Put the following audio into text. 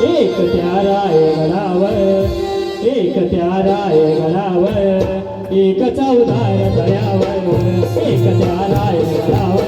एक त्याराय गडावर एक त्याराय गडावर एक चौदाय तळ्यावर एक त्याराय गडावर